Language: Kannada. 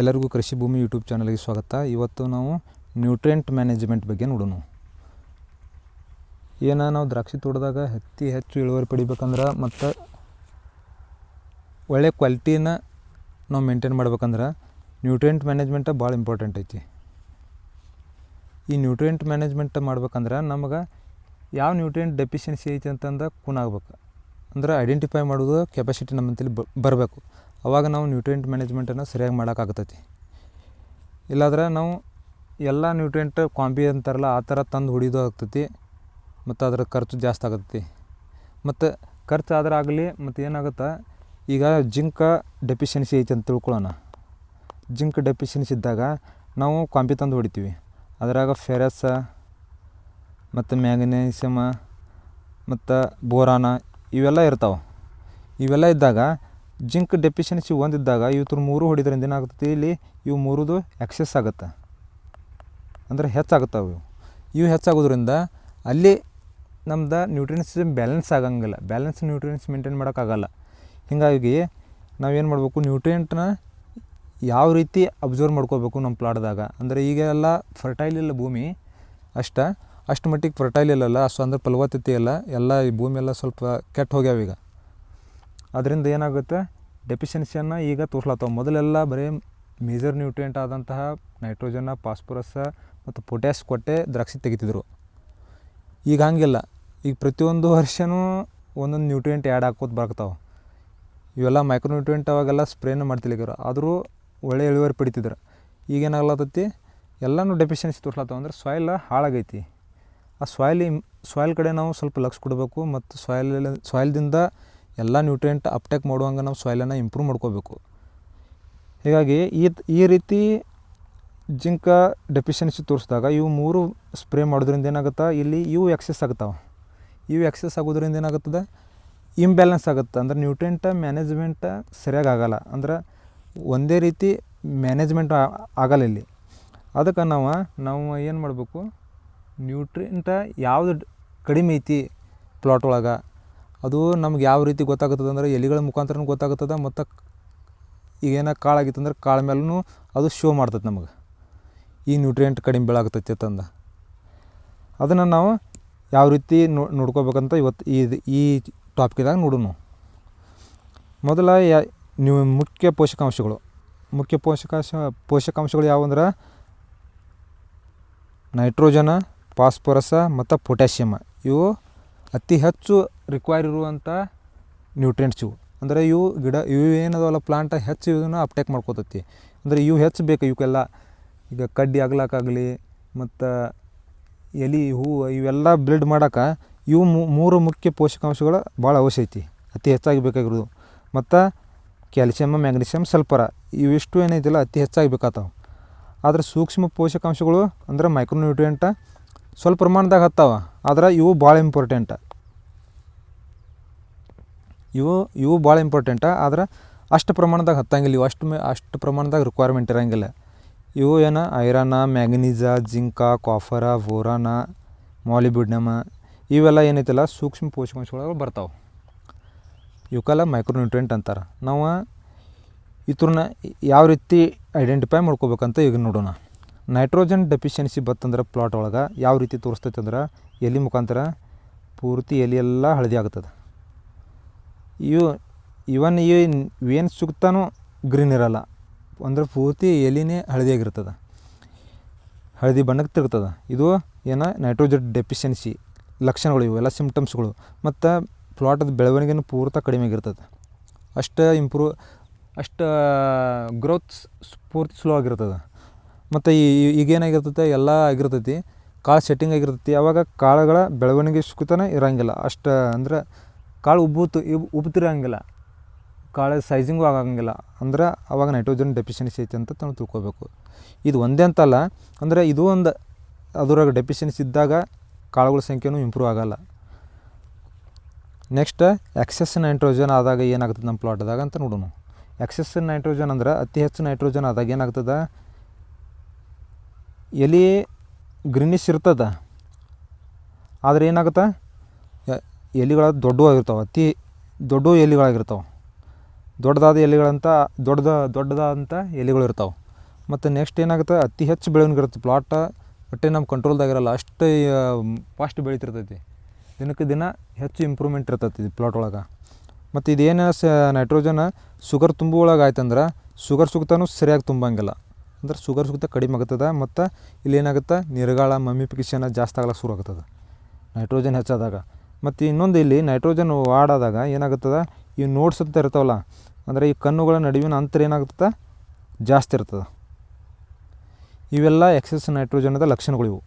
ಎಲ್ಲರಿಗೂ ಕೃಷಿ ಭೂಮಿ ಯೂಟ್ಯೂಬ್ ಚಾನಲ್ಗೆ ಸ್ವಾಗತ. ಇವತ್ತು ನಾವು ನ್ಯೂಟ್ರಿಯೆಂಟ್ ಮ್ಯಾನೇಜ್ಮೆಂಟ್ ಬಗ್ಗೆ ನೋಡೋಣ. ಏನ ನಾವು ದ್ರಾಕ್ಷಿ ತೋಟದಾಗ ಅತಿ ಹೆಚ್ಚು ಇಳುವರಿ ಪಡಿಬೇಕಂದ್ರೆ ಮತ್ತು ಒಳ್ಳೆ ಕ್ವಾಲಿಟಿನ ನಾವು ಮೇಂಟೈನ್ ಮಾಡ್ಬೇಕಂದ್ರೆ ನ್ಯೂಟ್ರಿಯೆಂಟ್ ಮ್ಯಾನೇಜ್ಮೆಂಟ ಭಾಳ ಇಂಪಾರ್ಟೆಂಟ್ ಐತಿ. ಈ ನ್ಯೂಟ್ರಿಯೆಂಟ್ ಮ್ಯಾನೇಜ್ಮೆಂಟ್ ಮಾಡ್ಬೇಕಂದ್ರೆ ನಮಗೆ ಯಾವ ನ್ಯೂಟ್ರಿಯೆಂಟ್ ಡೆಫಿಷಿಯನ್ಸಿ ಐತಿ ಅಂತಂದು ಕೂನ್ ಆಗ್ಬೇಕು. ಅಂದ್ರೆ ಐಡೆಂಟಿಫೈ ಮಾಡೋದು ಕೆಪಾಸಿಟಿ ನಮ್ಮಂತಲ್ಲಿ ಬರಬೇಕು. ಅವಾಗ ನಾವು ನ್ಯೂಟ್ರಿಯೆಂಟ್ ಮ್ಯಾನೇಜ್ಮೆಂಟನ್ನು ಸರಿಯಾಗಿ ಮಾಡೋಕ್ಕಾಗ್ತೈತಿ. ಇಲ್ಲಾಂದ್ರೆ ನಾವು ಎಲ್ಲ ನ್ಯೂಟ್ರಿಯೆಂಟ್ ಕಾಂಬಿ ಅಂತಾರಲ್ಲ, ಆ ಥರ ತಂದು ಹೊಡಿಯೋದು ಆಗ್ತೈತಿ ಮತ್ತು ಅದರ ಖರ್ಚು ಜಾಸ್ತಿ ಆಗತ್ತೆ. ಮತ್ತು ಖರ್ಚು ಆದ್ರೆ ಆಗಲಿ, ಮತ್ತು ಏನಾಗುತ್ತೆ? ಈಗ ಜಿಂಕ ಡೆಫಿಷಿಯನ್ಸಿ ಐತಿ ಅಂತ ತಿಳ್ಕೊಳ್ಳೋಣ. ಜಿಂಕ್ ಡೆಫಿಷಿಯನ್ಸಿ ಇದ್ದಾಗ ನಾವು ಕಾಂಬಿ ತಂದು ಹೊಡಿತೀವಿ. ಅದರಾಗ ಫೆರಸ ಮತ್ತು ಮ್ಯಾಗ್ನೇಸಿಯಮ ಮತ್ತು ಬೋರಾನ ಇವೆಲ್ಲ ಇರ್ತಾವೆ. ಇವೆಲ್ಲ ಇದ್ದಾಗ ಜಿಂಕ್ ಡೆಫಿಷಿಯನ್ಸಿ ಒಂದಿದ್ದಾಗ ಇವತ್ತು ಮೂರು ಹೊಡಿದ್ರಿಂದ ಏನಾಗ್ತೈತಿ? ಇಲ್ಲಿ ಇವು ಮೂರುದು ಎಕ್ಸೆಸ್ ಆಗುತ್ತೆ. ಅಂದ್ರೆ ಹೆಚ್ಚಾಗುತ್ತವೆ ಇವು ಇವು ಹೆಚ್ಚಾಗೋದ್ರಿಂದ ಅಲ್ಲಿ ನಮ್ದು ನ್ಯೂಟ್ರಿಯನ್ಸ್ ಬ್ಯಾಲೆನ್ಸ್ ಆಗಂಗಿಲ್ಲ. ಬ್ಯಾಲೆನ್ಸ್ ನ್ಯೂಟ್ರಿಯನ್ಸ್ ಮೇಂಟೈನ್ ಮಾಡೋಕ್ಕಾಗಲ್ಲ ಹೀಗಾಗಿ ನಾವೇನು ಮಾಡಬೇಕು? ನ್ಯೂಟ್ರಿಯೆಂಟ್ನ ಯಾವ ರೀತಿ ಅಬ್ಸರ್ವ್ ಮಾಡ್ಕೋಬೇಕು ನಮ್ಮ ಪ್ಲಾಟ್ದಾಗ? ಅಂದರೆ ಈಗೆಲ್ಲ ಫರ್ಟೈಲ್ ಇಲ್ಲ ಭೂಮಿ. ಅಷ್ಟ, ಅಷ್ಟು ಮಟ್ಟಿಗೆ ಫರ್ಟೈಲ್ ಇಲ್ಲಲ್ಲ ಅಷ್ಟು ಅಂದ್ರೆ ಫಲವತ್ತತೆ ಇಲ್ಲ. ಎಲ್ಲ ಈ ಭೂಮಿ ಎಲ್ಲ ಸ್ವಲ್ಪ ಕೆಟ್ಟ ಹೋಗ್ಯಾವ ಈಗ. ಅದರಿಂದ ಏನಾಗುತ್ತೆ? ಡೆಫಿಷಿಯನ್ಸಿಯನ್ನು ಈಗ ತೋರ್ಸ್ಲತ್ತವ. ಮೊದಲೆಲ್ಲ ಬರೀ ಮೇಜರ್ ನ್ಯೂಟ್ರಿಯೆಂಟ್ ಆದಂತಹ ನೈಟ್ರೋಜನ್ನ ಫಾಸ್ಫರಸ್ ಮತ್ತು ಪೊಟ್ಯಾಶ್ ಕೊಟ್ಟೆ ದ್ರಾಕ್ಷಿ ತೆಗಿತಿದ್ರು. ಈಗ ಹಂಗಿಲ್ಲ. ಈಗ ಪ್ರತಿಯೊಂದು ವರ್ಷನೂ ಒಂದೊಂದು ನ್ಯೂಟ್ರಿಯೆಂಟ್ ಆ್ಯಡ್ ಹಾಕೋದು ಬರ್ತಾವೆ ಇವೆಲ್ಲ ಮೈಕ್ರೋ ನ್ಯೂಟ್ರಿಯೆಂಟ್ ಅವಾಗೆಲ್ಲ ಸ್ಪ್ರೇನ ಮಾಡ್ತಿಲ್ಲಿಗರು ಆದರೂ ಒಳ್ಳೆ ಇಳುವರಿ ಪಡಿತಿದ್ರು. ಈಗೇನಾಗ್ಲತ್ತೈತಿ ಎಲ್ಲನೂ ಡೆಫಿಷಿಯನ್ಸಿ ತೋರ್ಸ್ಲತ್ತವ. ಅಂದ್ರೆ ಸಾಯಿಲ್ ಹಾಳಾಗೈತಿ. ಆ ಸಾಯಿಲ್ ಸಾಯಿಲ್ ಕಡೆ ನಾವು ಸ್ವಲ್ಪ ಲಕ್ಷ ಕೊಡಬೇಕು ಮತ್ತು ಸಾಯಿಲ್ ಸಾಯಿಲ್ದಿಂದ ಎಲ್ಲ ನ್ಯೂಟ್ರಿಯೆಂಟ್ ಅಪ್ಟೆಕ್ ಮಾಡುವಂಗೆ ನಾವು ಸಾಯ್ಲನ್ನು ಇಂಪ್ರೂವ್ ಮಾಡ್ಕೋಬೇಕು. ಹೀಗಾಗಿ ಈ ಈ ರೀತಿ ಜಿಂಕ ಡೆಫಿಷಿಯನ್ಸಿ ತೋರಿಸಿದಾಗ ಇವು ಮೂರು ಸ್ಪ್ರೇ ಮಾಡೋದ್ರಿಂದ ಏನಾಗುತ್ತೆ? ಇಲ್ಲಿ ಇವು ಎಕ್ಸೆಸ್ ಆಗ್ತಾವೆ ಇವು ಎಕ್ಸೆಸ್ ಆಗೋದ್ರಿಂದ ಏನಾಗುತ್ತದೆ? ಇಂಬ್ಯಾಲೆನ್ಸ್ ಆಗುತ್ತೆ. ಅಂದ್ರೆ ನ್ಯೂಟ್ರಿಯೆಂಟ್ ಮ್ಯಾನೇಜ್ಮೆಂಟ್ ಸರಿಯಾಗಿ ಆಗಲ್ಲ. ಅಂದ್ರೆ ಒಂದೇ ರೀತಿ ಮ್ಯಾನೇಜ್ಮೆಂಟ್ ಆಗಲ್ಲ ಇಲ್ಲಿ. ಅದಕ್ಕೆ ನಾವು ನಾವು ಏನು ಮಾಡಬೇಕು? ನ್ಯೂಟ್ರಿಯೆಂಟ ಯಾವುದು ಕಡಿಮೆ ಐತಿ ಪ್ಲಾಟ್ ಒಳಗೆ ಅದು ನಮ್ಗೆ ಯಾವ ರೀತಿ ಗೊತ್ತಾಗುತ್ತದೆ ಅಂದ್ರೆ ಎಲೆಗಳ ಮುಖಾಂತರ ಗೊತ್ತಾಗುತ್ತದೆ, ಮತ್ತು ಈಗೇನ ಕಾಳಾಗಿತ್ತಂದ್ರೆ ಕಾಳು ಮೇಲೂ ಅದು ಶೋ ಮಾಡ್ತೈತೆ ನಮಗೆ. ಈ ನ್ಯೂಟ್ರಿಯೆಂಟ್ ಕಡಿಮೆ ಬೆಳಾಗತೈತಿ ಅಂತಂದು. ಅದನ್ನು ನಾವು ಯಾವ ರೀತಿ ನೋ, ನೋಡ್ಕೋಬೇಕಂತ ಇವತ್ತು ಈ ಈ ಟಾಪಿಕ್ದಾಗ ನೋಡೋಣ ಮೊದಲ ನೀವು ಮುಖ್ಯ ಪೋಷಕಾಂಶಗಳು. ಮುಖ್ಯ ಪೋಷಕಾಂಶ, ಪೋಷಕಾಂಶಗಳು ಯಾವಂದ್ರೆ ನೈಟ್ರೋಜನ ಫಾಸ್ಫರಸ ಮತ್ತು ಪೊಟ್ಯಾಷಿಯಮ ಇವು ಅತಿ ಹೆಚ್ಚು ರಿಕ್ವೈರ್ ಇರುವಂಥ ನ್ಯೂಟ್ರಿಯೆಂಟ್ಸ್ ಇವು. ಅಂದರೆ ಇವು ಗಿಡ, ಇವು ಏನದವಲ್ಲ ಪ್ಲಾಂಟ್ ಹೆಚ್ಚು ಇದನ್ನು ಅಪ್ಟೇಕ್ ಮಾಡ್ಕೋತೈತಿ. ಅಂದರೆ ಇವು ಹೆಚ್ಚು ಬೇಕು ಇವಕ್ಕೆಲ್ಲ. ಈಗ ಕಡ್ಡಿ ಆಗ್ಲಾಕಾಗಲಿ ಮತ್ತು ಎಲೆ, ಹೂವು, ಇವೆಲ್ಲ ಬಿಲ್ಡ್ ಮಾಡೋಕೆ ಇವು ಮೂರು ಮುಖ್ಯ ಪೋಷಕಾಂಶಗಳು ಭಾಳ ಅವಶ್ಯ ಐತಿ. ಅತಿ ಹೆಚ್ಚಾಗಿ ಬೇಕಾಗಿರೋದು. ಮತ್ತು ಕ್ಯಾಲ್ಸಿಯಮ್ ಮ್ಯಾಗ್ನೀಷಿಯಮ್ ಸಲ್ಫರ ಇವಿಷ್ಟು ಏನೈತಿಲ್ಲ ಅತಿ ಹೆಚ್ಚಾಗಿ ಬೇಕಾಗ್ತಾವೆ. ಆದರೆ ಸೂಕ್ಷ್ಮ ಪೋಷಕಾಂಶಗಳು ಅಂದ್ರೆ ಮೈಕ್ರೋನ್ಯೂಟ್ರಿಯೆಂಟ ಸ್ವಲ್ಪ ಪ್ರಮಾಣದಾಗ ಹತ್ತಾವ. ಆದ್ರೆ ಇವು ಭಾಳ ಇಂಪಾರ್ಟೆಂಟ ಇವು ಇವು ಭಾಳ ಇಂಪಾರ್ಟೆಂಟ ಆದ್ರೆ ಅಷ್ಟು ಪ್ರಮಾಣದಾಗ ಹತ್ತಂಗಿಲ್ಲ, ಇವು ಅಷ್ಟು ಮೇ, ಅಷ್ಟು ಪ್ರಮಾಣದಾಗ ರಿಕ್ವೈರ್ಮೆಂಟ್ ಇರೋಂಗಿಲ್ಲ. ಇವು ಏನು, ಐರನ ಮ್ಯಾಗ್ನೀಸ ಜಿಂಕ ಕಾಫರ ಬೋರಾನ ಮಾಲಿಬುಡ್ನಮ ಇವೆಲ್ಲ ಏನೈತಲ್ಲ, ಸೂಕ್ಷ್ಮ ಪೋಷಕಾಂಶಗಳು ಬರ್ತಾವೆ. ಇವಕ್ಕೆಲ್ಲ ಮೈಕ್ರೋ ನ್ಯೂಟ್ರಿಯೆಂಟ್ ಅಂತಾರೆ. ನಾವು ಇತ್ರನ್ನ ಯಾವ ರೀತಿ ಐಡೆಂಟಿಫೈ ಮಾಡ್ಕೋಬೇಕಂತ ಈಗ ನೋಡೋಣ. ನೈಟ್ರೋಜನ್ ಡೆಫಿಷಿಯನ್ಸಿ ಬತ್ತಂದ್ರೆ ಪ್ಲಾಟ್ ಒಳಗೆ ಯಾವ ರೀತಿ ತೋರಿಸ್ತೈತೆ ಅಂದ್ರೆ ಎಲೆ ಮುಖಾಂತರ ಪೂರ್ತಿ ಎಲೆ ಎಲ್ಲ ಹಳದಿ ಆಗ್ತದೆ. ಇವು ಇವನ್ ಏನು ಸುಗ್ತಾನೂ ಗ್ರೀನ್ ಇರಲ್ಲ ಅಂದ್ರೆ ಪೂರ್ತಿ ಎಲೆನೇ ಹಳದಿಯಾಗಿರ್ತದೆ. ಹಳದಿ ಬಣ್ಣಕ್ಕೆ ತಿರ್ತದೆ ಇದು ಏನು ನೈಟ್ರೋಜನ್ ಡೆಫಿಷಿಯನ್ಸಿ ಲಕ್ಷಣಗಳು, ಇವೆಲ್ಲ ಸಿಮ್ಟಮ್ಸ್ಗಳು ಮತ್ತು ಪ್ಲಾಟದ ಬೆಳವಣಿಗೆನು ಪೂರ್ತಿ ಕಡಿಮೆ ಆಗಿರ್ತದೆ. ಅಷ್ಟು ಇಂಪ್ರೂವ್ ಅಷ್ಟು ಗ್ರೋತ್ ಪೂರ್ತಿ ಸ್ಲೋ ಆಗಿರ್ತದೆ. ಮತ್ತು ಈಗೇನಾಗಿರ್ತೈತೆ ಎಲ್ಲ ಆಗಿರ್ತೈತಿ. ಕಾಳು ಸೆಟ್ಟಿಂಗ್ ಆಗಿರ್ತೈತಿ. ಅವಾಗ ಕಾಳುಗಳ ಬೆಳವಣಿಗೆ ಸುಖತನ ಇರೋಂಗಿಲ್ಲ. ಅಷ್ಟು ಅಂದ್ರೆ ಕಾಳು ಉಬ್ಬುತ್ತು ಉಬ್ತಿರಂಗಿಲ್ಲ. ಕಾಳು ಸೈಜಿಂಗು ಆಗಂಗಿಲ್ಲ. ಅಂದ್ರೆ ಅವಾಗ ನೈಟ್ರೋಜನ್ ಡೆಫಿಷಿಯನ್ಸಿ ಐತಿ ಅಂತ ನಾವು ತಿಳ್ಕೊಬೇಕು. ಇದು ಒಂದೇ ಅಂತಲ್ಲ, ಅಂದರೆ ಇದು ಒಂದು ಅದರಾಗ ಡೆಫಿಷಿಯನ್ಸಿ ಇದ್ದಾಗ ಕಾಳುಗಳ ಸಂಖ್ಯೆನೂ ಇಂಪ್ರೂವ್ ಆಗಲ್ಲ. ನೆಕ್ಸ್ಟ್ ಎಕ್ಸೆಸ್ ನೈಟ್ರೋಜನ್ ಆದಾಗ ಏನಾಗ್ತದೆ ನಮ್ಮ ಪ್ಲಾಟ್ದಾಗ ಅಂತ ನೋಡೋಣ. ಎಕ್ಸೆಸ್ ನೈಟ್ರೋಜನ್ ಅಂದ್ರೆ ಅತಿ ಹೆಚ್ಚು ನೈಟ್ರೋಜನ್ ಆದಾಗ ಏನಾಗ್ತದೆ? ಎಲೆ ಗ್ರೀನಿಶ್ ಇರ್ತದೆ. ಆದರೆ ಏನಾಗುತ್ತೆ? ಎಲೆಗಳು ದೊಡ್ಡವಾಗಿರ್ತಾವೆ ಅತಿ ದೊಡ್ಡ ಎಲೆಗಳಾಗಿರ್ತಾವೆ. ದೊಡ್ಡದಾದ ಎಲೆಗಳಂತ, ದೊಡ್ಡದ ದೊಡ್ಡದಾದಂಥ ಎಲೆಗಳು ಇರ್ತಾವೆ. ಮತ್ತು ನೆಕ್ಸ್ಟ್ ಏನಾಗುತ್ತೆ, ಅತಿ ಹೆಚ್ಚು ಬೆಳವಣಿಗೆ ಇರುತ್ತೆ. ಪ್ಲಾಟ ಬಟ್ಟೆ ನಮ್ಮ ಕಂಟ್ರೋಲ್ದಾಗಿರಲ್ಲ ಅಷ್ಟು ಫಾಸ್ಟ್ ಬೆಳೀತಿರ್ತೈತಿ. ದಿನಕ್ಕೆ ದಿನ ಹೆಚ್ಚು ಇಂಪ್ರೂವ್ಮೆಂಟ್ ಇರ್ತೈತಿ ಇದು ಪ್ಲಾಟ್ ಒಳಗೆ. ಮತ್ತು ಇದೇನು, ಸ ನೈಟ್ರೋಜನ್ ಶುಗರ್ ತುಂಬುವೊಳಗೆ ಆಯ್ತಂದ್ರೆ ಶುಗರ್ ಸುಗ್ತಾನೂ ಸರಿಯಾಗಿ ತುಂಬಂಗಿಲ್ಲ. ಅಂದ್ರೆ ಶುಗರ್ ಸುಗ್ತ ಕಡಿಮೆ ಆಗ್ತದೆ ಮತ್ತು ಇಲ್ಲಿ ಏನಾಗುತ್ತೆ ನಿರ್ಗಾಳ ಮಮ್ಮಿಫಿಕೇಶನ್ ಜಾಸ್ತಿ ಆಗ್ಲಿಕ್ಕೆ ಶುರು ಆಗ್ತದೆ ನೈಟ್ರೋಜನ್ ಹೆಚ್ಚಾದಾಗ. ಮತ್ತು ಇನ್ನೊಂದು ಇಲ್ಲಿ ನೈಟ್ರೋಜನ್ ವಾಡಾದಾಗ ಏನಾಗುತ್ತದೆ? ಈ ನೋಡ್ಸ್ ಅಂತ ಇರ್ತಾವಲ್ಲ, ಅಂದರೆ ಈ ಕಣ್ಣುಗಳ ನಡುವಿನ ಅಂತರ ಏನಾಗುತ್ತದೆ? ಜಾಸ್ತಿ ಇರ್ತದೆ. ಇವೆಲ್ಲ ಎಕ್ಸಸ್ ನೈಟ್ರೋಜನದ ಲಕ್ಷಣಗಳು ಇವು